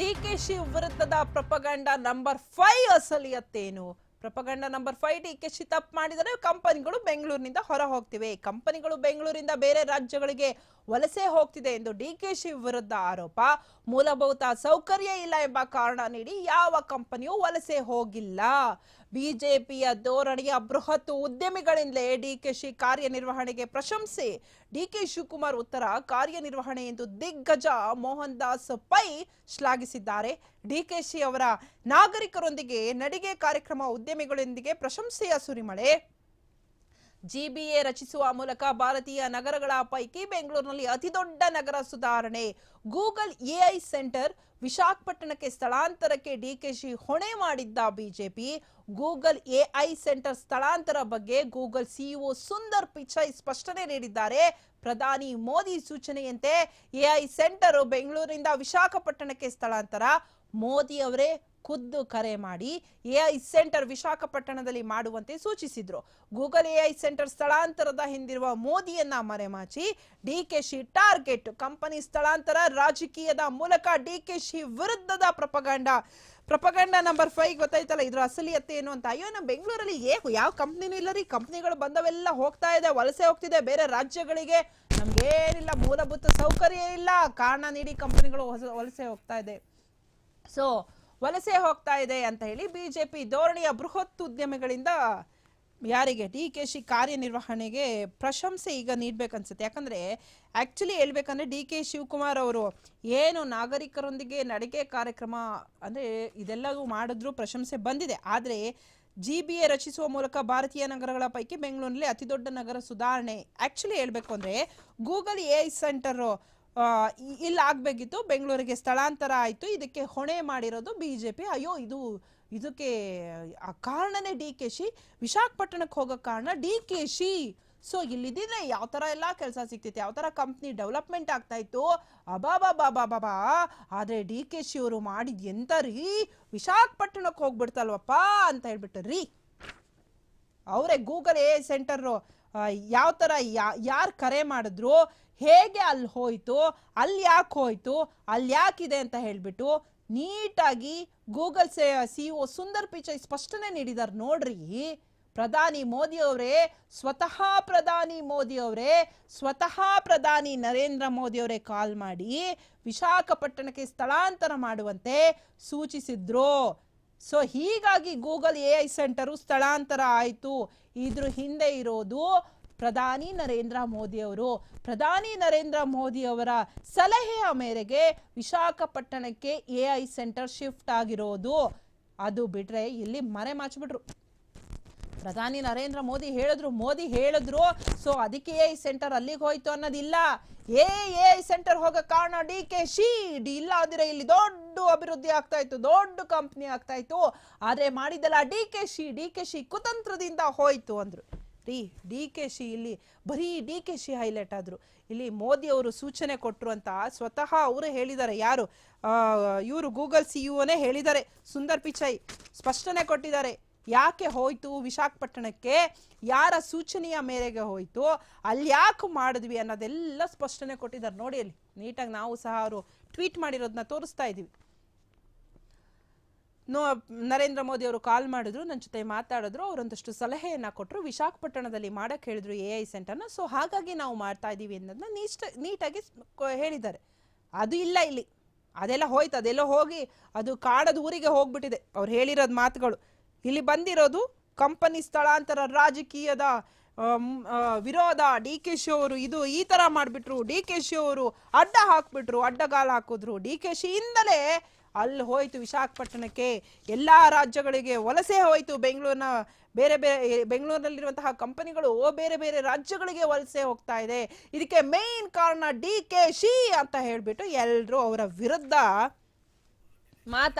D K Shiv ವಿರುದ್ಧದ propaganda number five ಅಸಲಿಯತ್ತೇನು propaganda number five D K Shi ತಪ್ಪು ಮಾಡಿದರೆ ಕಂಪನಿಗಳು ಬೆಂಗಳೂರಿನಿಂದ ಹೊರ ಹೋಗ್ತಿವೆ. ಕಂಪನಿಗಳು ಬೆಂಗಳೂರಿಂದ ಬೇರೆ ರಾಜ್ಯಗಳಿಗೆ ವಲಸೆ ಹೋಗ್ತಿದೆ ಎಂದು ಡಿ ಕೆ ಶಿವ್ ವಿರುದ್ಧ ಆರೋಪ. ಮೂಲಭೂತ ಸೌಕರ್ಯ ಇಲ್ಲ ಎಂಬ ಕಾರಣ ನೀಡಿ ಯಾವ ಕಂಪನಿಯೂ ವಲಸೆ ಹೋಗಿಲ್ಲ. ಬಿಜೆಪಿಯ ಧೋರಣೆಯ ಬೃಹತ್ ಉದ್ಯಮಿಗಳಿಂದಲೇ ಡಿಕೆಶಿ ಕಾರ್ಯನಿರ್ವಹಣೆಗೆ ಪ್ರಶಂಸೆ. ಡಿಕೆ ಶಿವಕುಮಾರ್ ಉತ್ತರ, ಕಾರ್ಯನಿರ್ವಹಣೆ ಎಂದು ದಿಗ್ಗಜ ಮೋಹನ್ ದಾಸ್ ಪೈ ಶ್ಲಾಘಿಸಿದ್ದಾರೆ. ಡಿಕೆಶಿ ಅವರ ನಾಗರಿಕರೊಂದಿಗೆ ನಡಿಗೆ ಕಾರ್ಯಕ್ರಮ ಉದ್ಯಮಿಗಳೊಂದಿಗೆ ಪ್ರಶಂಸೆಯ ಸುರಿಮಳೆ. ಜಿಬಿಎ ರಚಿಸುವ ಮೂಲಕ ಭಾರತೀಯ ನಗರಗಳ ಪೈಕಿ ಬೆಂಗಳೂರಿನಲ್ಲಿ ಅತಿದೊಡ್ಡ ನಗರ ಸುಧಾರಣೆ. ಗೂಗಲ್ ಎಐ ಸೆಂಟರ್ ವಿಶಾಖಪಟ್ಟಣಕ್ಕೆ ಸ್ಥಳಾಂತರಕ್ಕೆ ಡಿಕೆಶಿ ಹೊಣೆ ಮಾಡಿದ್ದ ಬಿಜೆಪಿ. ಗೂಗಲ್ ಎಐ ಸೆಂಟರ್ ಸ್ಥಳಾಂತರ ಬಗ್ಗೆ ಗೂಗಲ್ ಸಿಇಒ ಸುಂದರ್ ಪಿಚೈ ಸ್ಪಷ್ಟನೆ ನೀಡಿದ್ದಾರೆ. ಪ್ರಧಾನಿ ಮೋದಿ ಸೂಚನೆಯಂತೆ ಎಐ ಸೆಂಟರ್ ಬೆಂಗಳೂರಿನಿಂದ ವಿಶಾಖಪಟ್ಟಣಕ್ಕೆ ಸ್ಥಳಾಂತರ. ಮೋದಿ ಅವರೇ ಖುದ್ದು ಕರೆ ಮಾಡಿ ಎಐ ಸೆಂಟರ್ ವಿಶಾಖಪಟ್ಟಣದಲ್ಲಿ ಮಾಡುವಂತೆ ಸೂಚಿಸಿದ್ರು. ಗೂಗಲ್ ಎಐ ಸೆಂಟರ್ ಸ್ಥಳಾಂತರದ ಹಿಂದಿರುವ ಮೋದಿಯನ್ನ ಮರೆಮಾಚಿ D K Shi target company ಸ್ಥಳಾಂತರ ರಾಜಕೀಯದ ಮೂಲಕ ಡಿ ಕೆ ಶಿ ವಿರುದ್ಧದ ಪ್ರಪಗಂಡ. ಪ್ರಪಗಂಡ ನಂಬರ್ ಫೈವ್ ಗೊತ್ತಾಯ್ತಲ್ಲ, ಇದ್ರ ಅಸಲಿಯತ್ತೆ ಏನು ಅಂತ? ಅಯ್ಯೋ ನಮ್ಮ ಬೆಂಗಳೂರಲ್ಲಿ ಏ, ಯಾವ ಕಂಪ್ನಿನೂ ಇಲ್ಲ ರೀ? ಕಂಪ್ನಿಗಳು ಬಂದವೆಲ್ಲ ಹೋಗ್ತಾ ಇದೆ, ವಲಸೆ ಹೋಗ್ತಿದೆ, ಬೇರೆ ರಾಜ್ಯಗಳಿಗೆ. ನಮ್ಗೇನಿಲ್ಲ, ಮೂಲಭೂತ ಸೌಕರ್ಯ ಇಲ್ಲ. ಕಾರಣ ನೀಡಿ ಕಂಪನಿಗಳು ವಲಸೆ ಹೋಗ್ತಾ ಇದೆ. ಸೊ ವಲಸೆ ಹೋಗ್ತಾ ಇದೆ ಅಂತ ಹೇಳಿ ಬಿಜೆಪಿ ಧೋರಣಿಯ ಬೃಹತ್ ಉದ್ಯಮಿಗಳಿಂದ ಯಾರಿಗೆ ಡಿ ಕೆ ಶಿ ಕಾರ್ಯನಿರ್ವಹಣೆಗೆ ಪ್ರಶಂಸೆ ಈಗ ನೀಡಬೇಕನ್ಸುತ್ತೆ. ಯಾಕಂದರೆ ಆ್ಯಕ್ಚುಲಿ ಹೇಳ್ಬೇಕಂದ್ರೆ ಡಿ ಕೆ ಶಿವಕುಮಾರ್ ಅವರು ಏನು ನಾಗರಿಕರೊಂದಿಗೆ ನಡಿಗೆ ಕಾರ್ಯಕ್ರಮ ಅಂದರೆ ಇದೆಲ್ಲವೂ ಮಾಡಿದ್ರು ಪ್ರಶಂಸೆ ಬಂದಿದೆ. ಆದರೆ ಜಿ ಬಿ ಎ ರಚಿಸುವ ಮೂಲಕ ಭಾರತೀಯ ನಗರಗಳ ಪೈಕಿ ಬೆಂಗಳೂರಿನಲ್ಲಿ ಅತಿದೊಡ್ಡ ನಗರ ಸುಧಾರಣೆ ಆ್ಯಕ್ಚುಲಿ ಹೇಳಬೇಕು ಅಂದರೆ ಗೂಗಲ್ ಎ ಸೆಂಟರ್ ಇಲ್ಲಿ ಆಗಬೇಕಿತ್ತು, ಬೆಂಗಳೂರಿಗೆ ಸ್ಥಳಾಂತರ ಆಯಿತು, ಇದಕ್ಕೆ ಹೊಣೆ ಮಾಡಿರೋದು ಬಿ ಜೆ ಪಿ ಅಯ್ಯೋ, ಇದು, ಇದಕ್ಕೆ, ಆ, ಕಾರಣನೇ ಡಿ ಕೆ ಶಿ. ವಿಶಾಖಪಟ್ಟಣಕ್ಕೆ ಹೋಗೋ ಕಾರಣ ಡಿ ಕೆ ಶಿ. ಸೊ ಇಲ್ಲಿದ್ದಿದ್ರೆ ಯಾವ ಥರ ಎಲ್ಲ ಕೆಲಸ ಸಿಗ್ತಿತ್ತು, ಯಾವ ಥರ ಕಂಪ್ನಿ ಡೆವಲಪ್ಮೆಂಟ್ ಆಗ್ತಾ ಇತ್ತು. ಅಬಾಬಾ ಬಾಬಾ ಬಾಬಾ ಆದರೆ ಡಿ ಕೆ ಶಿ ಅವರು ಮಾಡಿದ ಎಂತ ರೀ? ವಿಶಾಖಪಟ್ಟಣಕ್ಕೆ ಹೋಗ್ಬಿಡ್ತಲ್ವಪ್ಪ ಅಂತ ಹೇಳ್ಬಿಟ್ಟು ರೀ. ಅವರೇ ಗೂಗಲ್ ಎ ಸೆಂಟರು. ಯಾವ ಥರ ಯಾರು ಕರೆ ಮಾಡಿದ್ರು ಹೇಗೆ ಅಲ್ಲಿ ಹೋಯ್ತು ಅಲ್ಲಿ ಯಾಕೆ ಹೋಯ್ತು ಅಲ್ಲಿ ಯಾಕಿದೆ ಅಂತ ಹೇಳ್ಬಿಟ್ಟು ನೀಟಾಗಿ ಗೂಗಲ್ ಸೆ ಸಿ ಒ ಸುಂದರ್ ಪಿಚೈ ಸ್ಪಷ್ಟನೆ ನೀಡಿದಾರೆ ನೋಡ್ರಿ. ಪ್ರಧಾನಿ ಮೋದಿ ಅವರೇ, ಸ್ವತಃ ಪ್ರಧಾನಿ ಮೋದಿ ಅವರೇ, ಸ್ವತಃ ಪ್ರಧಾನಿ ನರೇಂದ್ರ ಮೋದಿ ಅವರೇ ಕಾಲ್ ಮಾಡಿ ವಿಶಾಖಪಟ್ಟಣಕ್ಕೆ ಸ್ಥಳಾಂತರ ಮಾಡುವಂತೆ ಸೂಚಿಸಿದ್ರು. ಸೊ ಹೀಗಾಗಿ ಗೂಗಲ್ ಎ ಐ ಸೆಂಟರು ಸ್ಥಳಾಂತರ ಆಯಿತು. ಇದ್ರ ಹಿಂದೆ ಇರೋದು ಪ್ರಧಾನಿ ನರೇಂದ್ರ ಮೋದಿ ಅವರು ಪ್ರಧಾನಿ ನರೇಂದ್ರ ಮೋದಿ ಅವರ ಸಲಹೆಯ ಮೇರೆಗೆ ವಿಶಾಖಪಟ್ಟಣಕ್ಕೆ ಎ ಐ ಸೆಂಟರ್ ಶಿಫ್ಟ್ ಆಗಿರೋದು. ಅದು ಬಿಟ್ರೆ ಇಲ್ಲಿ ಮರೆ ಮಾಚ್ಬಿಟ್ರು ಪ್ರಧಾನಿ ನರೇಂದ್ರ ಮೋದಿ ಹೇಳಿದ್ರು ಮೋದಿ ಹೇಳಿದ್ರು. ಸೊ ಅದಕ್ಕೆ ಎ ಸೆಂಟರ್ ಅಲ್ಲಿಗೆ ಹೋಯ್ತು ಅನ್ನೋದಿಲ್ಲ. ಎ ಎ ಸೆಂಟರ್ ಹೋಗೋ ಕಾರಣ ಡಿ ಕೆ ಶಿ. ಡಿ, ಇಲ್ಲ ಅಂದ್ರೆ ಇಲ್ಲಿ ದೊಡ್ಡ ಅಭಿವೃದ್ಧಿ ಆಗ್ತಾ ಇತ್ತು, ದೊಡ್ಡ ಕಂಪ್ನಿ ಆಗ್ತಾ ಇತ್ತು. ಆದ್ರೆ ಮಾಡಿದಲ್ಲ D K Shi, D K Shi ಕುತಂತ್ರದಿಂದ ಹೋಯ್ತು ಅಂದ್ರು. ರೀ, ಡಿ ಕೆ ಶಿ ಇಲ್ಲಿ ಬರೀ ಡಿ ಕೆ ಶಿ ಹೈಲೈಟ್ ಆದ್ರು. ಇಲ್ಲಿ ಮೋದಿ ಅವರು ಸೂಚನೆ ಕೊಟ್ಟರು ಅಂತ ಸ್ವತಃ ಅವರು ಹೇಳಿದ್ದಾರೆ ಯಾರು? ಇವರು ಗೂಗಲ್ ಸಿ ಯುನೇ ಹೇಳಿದ್ದಾರೆ ಸುಂದರ್ ಪಿಚೈ ಸ್ಪಷ್ಟನೆ ಕೊಟ್ಟಿದ್ದಾರೆ. ಯಾಕೆ ಹೋಯ್ತು? ವಿಶಾಖಪಟ್ಟಣಕ್ಕೆ ಯಾರ ಸೂಚನೆಯ ಮೇರೆಗೆ ಹೋಯ್ತು? ಅಲ್ಲಿ ಯಾಕೆ ಮಾಡಿದ್ವಿ ಅನ್ನೋದೆಲ್ಲ ಸ್ಪಷ್ಟನೆ ಕೊಟ್ಟಿದ್ದಾರೆ. ನೋಡಿ ಅಲ್ಲಿ, ನೀಟಾಗಿ ನಾವು ಸಹ ಅವರು ಟ್ವೀಟ್ ಮಾಡಿರೋದನ್ನ ತೋರಿಸ್ತಾ ಇದ್ದೀವಿ. ನೋ, ನರೇಂದ್ರ ಮೋದಿ ಅವರು ಕಾಲ್ ಮಾಡಿದ್ರು ನನ್ನ ಜೊತೆ ಮಾತಾಡಿದ್ರು, ಅವರೊಂದಷ್ಟು ಸಲಹೆಯನ್ನ ಕೊಟ್ಟರು ವಿಶಾಖಪಟ್ಟಣದಲ್ಲಿ ಮಾಡಕ್ಕೆ ಹೇಳಿದ್ರು ಎ ಐ ಸೆಂಟರ್ನ. ಸೊ, ಹಾಗಾಗಿ ನಾವು ಮಾಡ್ತಾ ಇದ್ದೀವಿ ಅನ್ನೋದನ್ನ ನೀಷ್ಟ, ನೀಟಾಗಿ ಹೇಳಿದ್ದಾರೆ. ಅದು ಇಲ್ಲ ಇಲ್ಲಿ. ಅದೆಲ್ಲ ಹೋಯ್ತು, ಅದೆಲ್ಲ ಹೋಗಿ, ಅದು ಕಾಡದ ಊರಿಗೆ ಹೋಗ್ಬಿಟ್ಟಿದೆ. ಅವ್ರು ಹೇಳಿರೋದು ಮಾತುಗಳು. ಇಲ್ಲಿ ಬಂದಿರೋದು ಕಂಪನಿ ಸ್ಥಳಾಂತರ ರಾಜಕೀಯದ ವಿರೋಧ ಡಿ ಕೆ ಶಿ ಅವರು ಇದು ಈ ತರ ಮಾಡಿಬಿಟ್ರು. ಡಿ ಕೆ ಶಿ ಅವರು ಅಡ್ಡ ಹಾಕ್ಬಿಟ್ರು, ಅಡ್ಡಗಾಲ ಹಾಕಿದ್ರು. ಡಿ ಕೆ ಶಿಯಿಂದಲೇ ಅಲ್ಲಿ ಹೋಯ್ತು ವಿಶಾಖಪಟ್ಟಣಕ್ಕೆ. ಎಲ್ಲಾ ರಾಜ್ಯಗಳಿಗೆ ವಲಸೆ ಹೋಯಿತು. ಬೆಂಗಳೂರಿನ ಬೇರೆ ಬೇರೆ ಬೆಂಗಳೂರಿನಲ್ಲಿರುವಂತಹ ಕಂಪನಿಗಳು ಬೇರೆ ಬೇರೆ ರಾಜ್ಯಗಳಿಗೆ ವಲಸೆ ಹೋಗ್ತಾ ಇದೆ. ಇದಕ್ಕೆ ಮೇನ್ ಕಾರಣ ಡಿ ಕೆ ಶಿ ಅಂತ ಹೇಳಿಬಿಟ್ಟು ಎಲ್ಲರೂ ಅವರ ವಿರುದ್ಧ ಮಾತಾ